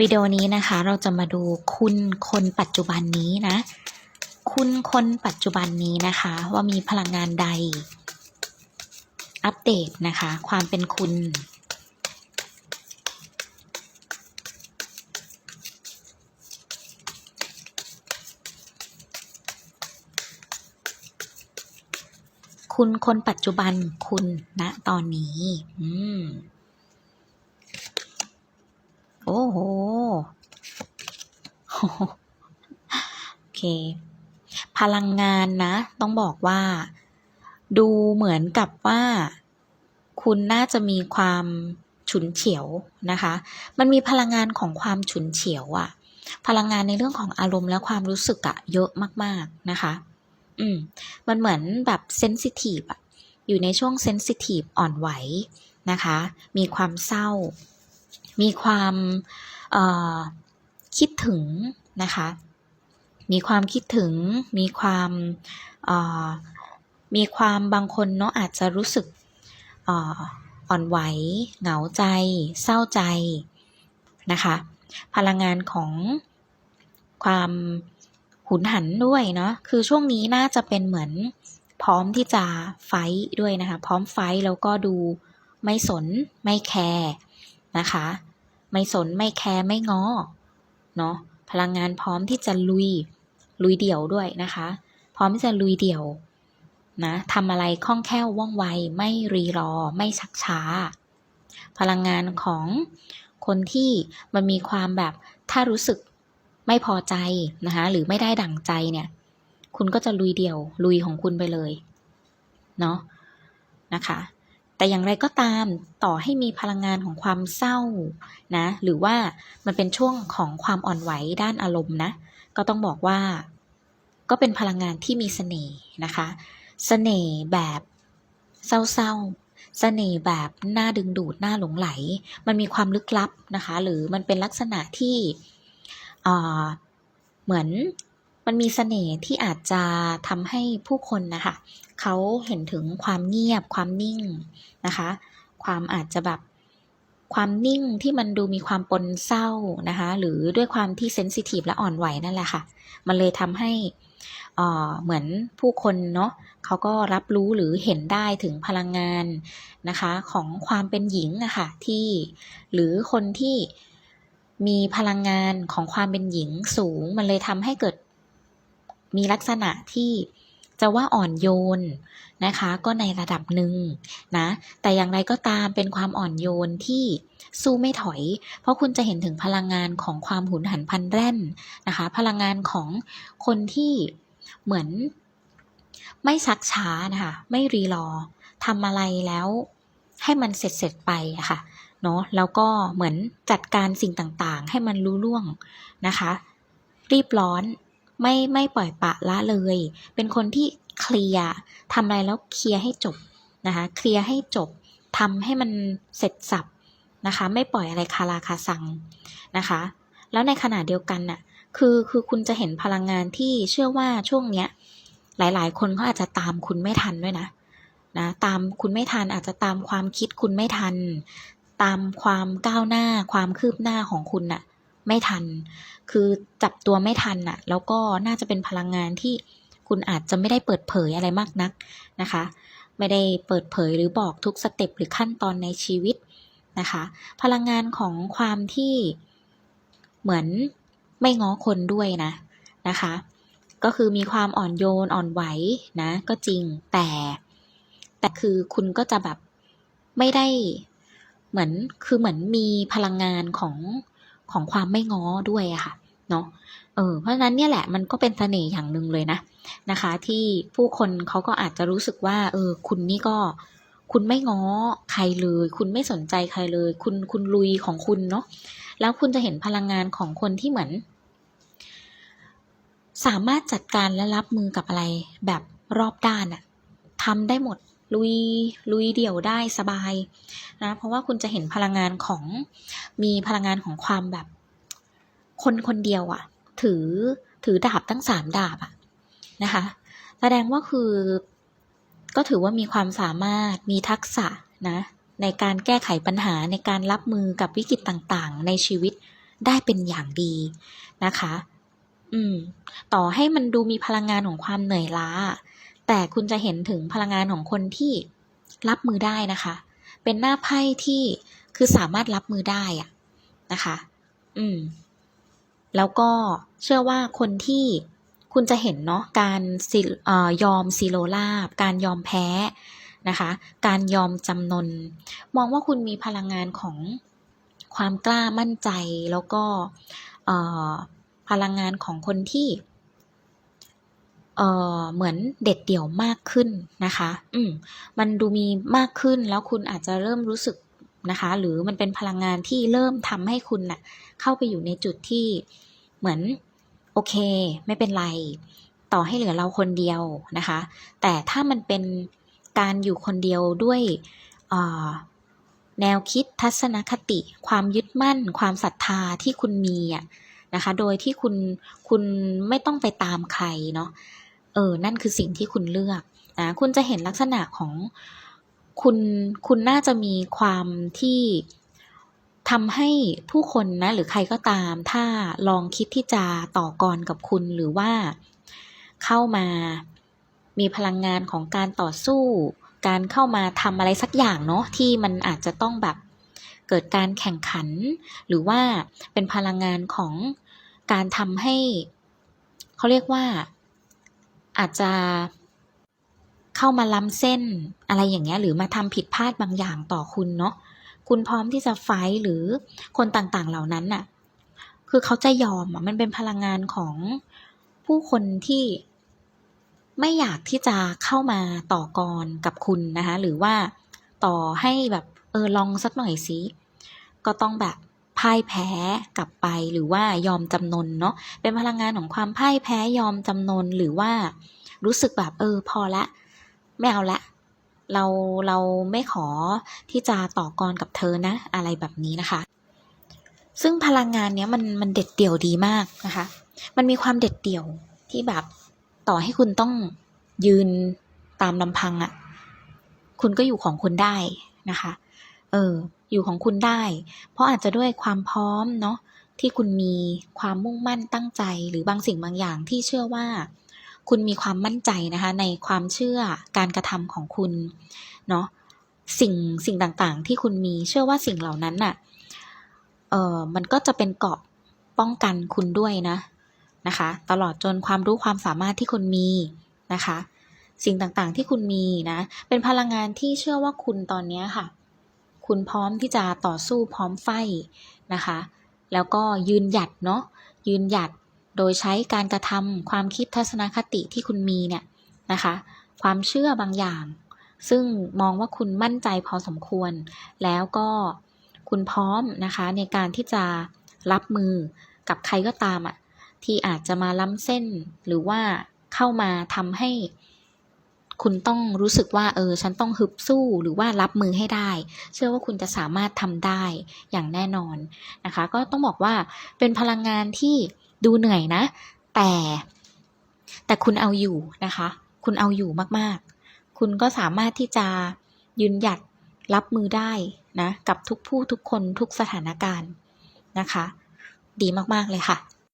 วิดีโอนี้นะคะเราจะมาดูคุณคนปัจจุบันนี้นะ คุณคนปัจจุบันนี้นะคะ ว่ามีพลังงานใด อัปเดตนะคะ ความเป็นคุณ คุณคนปัจจุบันคุณณตอนนี้ อืม โอ้โห โอเค พลังงานนะ ต้องบอกว่า ดูเหมือนกับว่า คุณน่าจะมีความฉุนเฉียวนะคะ มันมีพลังงานของความฉุนเฉียวอะพลังงานในเรื่องของอารมณ์และความรู้สึกอะเยอะมาก ๆนะคะ อืม มันเหมือนแบบเซนซิทีฟอะอยู่ในช่วงเซนซิทีฟอ่อนไหวนะคะ มีความเศร้า มีความเอ่อ คิดถึงนะคะ มีความคิดถึง มีความมีความบางคนเนาะอาจจะรู้สึกอ่ออนไหว เหงาใจ เศร้าใจนะคะ พลังงานของความหุนหันด้วยเนาะ คือช่วงนี้น่าจะเป็นเหมือนพร้อมที่จะไฟด้วยนะคะ พร้อมไฟแล้วก็ดูไม่สนไม่แคร์นะคะ ไม่สนไม่แคร์ไม่ง้อ เนาะพลังงานพร้อมที่จะลุยลุยเดี่ยวด้วยนะคะ พร้อมที่จะลุยเดี่ยวนะทำอะไรคล่องแคล่วว่องไวไม่รีรอไม่ชักช้า พลังงานของคนที่มันมีความแบบถ้ารู้สึกไม่พอใจนะคะหรือไม่ได้ดั่งใจเนี่ย คุณก็จะลุยเดี่ยวลุยของคุณไปเลย เนาะนะคะ แต่อย่างไรก็ตามต่อให้มีพลังงานของความเศร้านะหรือว่ามันเป็นช่วงของความอ่อนไหวด้านอารมณ์นะก็ต้องบอกว่า ก็เป็นพลังงานที่มีเสน่ห์นะคะเสน่ห์แบบเศร้าๆเสน่ห์แบบน่าดึงดูดน่าหลงไหล มันมีความลึกลับนะคะ หรือมันเป็นลักษณะที่เเหมือน มันมีเสน่ห์ที่อาจจะทำให้ผู้คนนะคะเขาเห็นถึงความเงียบความนิ่งนะคะ ความอาจจะแบบความนิ่งที่มันดูมีความปนเศร้านะคะ หรือด้วยความที่เซนซิทีฟและอ่อนไหวนั่นแหละค่ะ มันเลยทำให้เหมือนผู้คนเนาะเขาก็รับรู้หรือเห็นได้ถึงพลังงานนะคะ ของความเป็นหญิงอะค่ะที่หรือคนที่มีพลังงานของความเป็นหญิงสูง มันเลยทำให้เกิด มีลักษณะที่จะว่าอ่อนโยนนะคะ ก็ในระดับหนึ่งนะแต่อย่างไรก็ตามเป็นความอ่อนโยนที่สู้ไม่ถอย เพราะคุณจะเห็นถึงพลังงานของความหุนหันพลันแร่นนะคะ พลังงานของคนที่เหมือนไม่ชักช้านะคะไม่รีรอทำอะไรแล้วให้มันเสร็จเสร็จไปอะค่ะเนาะแล้วก็เหมือนจัดการสิ่งต่างๆ ให้มันรู้ล่วงนะคะ รีบร้อน ไม่ไม่ปล่อยปะละเลย เป็นคนที่เคลียร์ทำอะไรแล้วเคลียร์ให้จบนะคะเคลียร์ให้จบทำให้มันเสร็จสับนะคะไม่ปล่อยอะไรคาราคาซังนะคะ แล้วในขณะเดียวกันน่ะคือคือคุณจะเห็นพลังงานที่เชื่อว่าช่วงเนี้ยหลาย ๆ คนเขาอาจจะตามคุณไม่ทันด้วยนะนะตามคุณไม่ทันอาจจะตามความคิดคุณไม่ทัน ตามความก้าวหน้าความคืบหน้าของคุณน่ะ ไม่ทัน คือจับตัวไม่ทันน่ะแล้วก็น่าจะเป็นพลังงานที่คุณอาจจะไม่ได้เปิดเผยอะไรมากนักนะคะ ไม่ได้เปิดเผยหรือบอกทุกสเต็ปหรือขั้นตอนในชีวิตนะคะ พลังงานของความที่เหมือนไม่ง้อคนด้วยนะนะคะ ก็คือมีความอ่อนโยนอ่อนไหวนะ ก็จริงแต่ แต่คือคุณก็จะแบบไม่ได้เหมือนคือเหมือนมีพลังงานของ ของความไม่ง้อด้วยอะค่ะเนาะเออเพราะฉะนั้นเนี่ยแหละมันก็เป็นเสน่ห์อย่างหนึ่งเลยนะนะคะ ที่ผู้คนเขาก็อาจจะรู้สึกว่า เออ คุณนี่ก็ คุณไม่ง้อใครเลย คุณไม่สนใจใครเลย คุณคุณลุยของคุณเนาะแล้วคุณจะเห็นพลังงานของคนที่เหมือน สามารถจัดการและรับมือกับอะไรแบบรอบด้านอะทำได้หมด ลุยลุยเดี่ยวได้สบายนะเพราะว่าคุณจะเห็นพลังงานของมีพลังงานของความแบบ คนคนเดียวอะถือถือดาบตั้งสามดาบอะนะคะแสดงว่าคือ ก็ถือว่ามีความสามารถมีทักษะนะในการแก้ไขปัญหาในการรับมือกับวิกฤตต่างๆ ในชีวิตได้เป็นอย่างดีนะคะ อืม ต่อให้มันดูมีพลังงานของความเหนื่อยล้า แต่คุณจะเห็นถึงพลังงานของคนที่รับมือได้นะคะ เป็นหน้าไพ่ที่คือสามารถรับมือได้อะนะคะ อืม แล้วก็เชื่อว่าคนที่คุณจะเห็นเนาะการออยอมซีโรลาบ การยอมแพ้นะคะ การยอมจำนน มองว่าคุณมีพลังงานของความกล้ามั่นใจแล้วก็เอ่อพลังงานของคนที่ เออเหมือนเด็ดเดี่ยวมากขึ้นนะคะ อืมมันดูมีมากขึ้นแล้วคุณอาจจะเริ่มรู้สึกนะคะ หรือมันเป็นพลังงานที่เริ่มทำให้คุณน่ะ เข้าไปอยู่ในจุดที่เหมือนโอเค ไม่เป็นไร ต่อให้เหลือเราคนเดียวนะคะ แต่ถ้ามันเป็นการอยู่คนเดียวด้วยแนวคิดทัศนคติ ความยึดมั่น ความศรัทธาที่คุณมีอะนะคะ โดยที่คุณคุณไม่ต้องไปตามใครเนาะ เออ นั่นคือสิ่งที่คุณเลือกนะ คุณจะเห็นลักษณะของคุณ คุณน่าจะมีความที่ทำให้ผู้คนนะ หรือใครก็ตาม ถ้าลองคิดที่จะต่อกรกับคุณหรือว่าเข้ามามีพลังงานของการต่อสู้ การเข้ามาทำอะไรสักอย่างเนาะที่มันอาจจะต้องแบบเกิดการแข่งขัน หรือว่าเป็นพลังงานของการทำให้เขาเรียกว่า อาจจะเข้ามาล้ำเส้นอะไรอย่างเงี้ยหรือมาทำผิดพลาดบางอย่างต่อคุณเนาะคุณพร้อมที่จะไฟหรือคนต่างๆเหล่านั้นน่ะ คือเขาจะยอมอะมันเป็นพลังงานของผู้คนที่ไม่อยากที่จะเข้ามาต่อกรกับคุณนะคะ หรือว่าต่อให้แบบเออลองสักหน่อยสิก็ต้องแบบ พ่ายแพ้กลับไปหรือว่ายอมจำนนเนาะเป็นพลังงานของความพ่ายแพ้ยอมจำนนหรือว่า รู้สึกแบบเออพอละ ไม่เอาละ เราเราไม่ขอที่จะต่อกรกับเธอนะ อะไรแบบนี้นะคะ ซึ่งพลังงานเนี้ยมันมันเด็ดเดี่ยวดีมากนะคะ มันมีความเด็ดเดี่ยวที่แบบต่อให้คุณต้องยืนตามลำพังอะ่ะ คุณก็อยู่ของคุณได้นะคะ เออ อยู่ของคุณได้ เพราะอาจจะด้วยความพร้อมเนาะที่คุณมีความมุ่งมั่นตั้งใจ หรือบางสิ่งบางอย่างที่เชื่อว่า คุณมีความมั่นใจนะคะในความเชื่อการกระทำของคุณเนาะสิ่งสิ่งต่างๆ ที่คุณมีเชื่อว่าสิ่งเหล่านั้นน่ะเออมันก็จะเป็นเกาะป้องกันคุณด้วยนะนะคะ ตลอดจนความรู้ความสามารถที่คุณมีนะคะ สิ่งต่างๆที่คุณมีนะเป็นพลังงานที่เชื่อว่าคุณตอนนี้ค่ะ คุณพร้อมที่จะต่อสู้พร้อมไฟนะคะ แล้วก็ยืนหยัดเนาะยืนหยัดโดยใช้การกระทำความคิดทัศนคติที่คุณมีเนี่ยนะคะ ความเชื่อบางอย่าง ซึ่งมองว่าคุณมั่นใจพอสมควร แล้วก็คุณพร้อมนะคะในการที่จะรับมือกับใครก็ตามอะที่อาจจะมาล้ำเส้นหรือว่าเข้ามาทำให้ คุณต้องรู้สึกว่าเออฉันต้องฮึบสู้หรือว่ารับมือให้ได้ เชื่อว่าคุณจะสามารถทำได้อย่างแน่นอนนะคะ ก็ต้องบอกว่าเป็นพลังงานที่ดูเหนื่อยนะ แต่ แต่คุณเอาอยู่นะคะ คุณเอาอยู่มากๆ คุณก็สามารถที่จะยืนหยัดรับมือได้นะ กับทุกผู้ทุกคนทุกสถานการณ์นะคะ ดีมากๆเลยค่ะ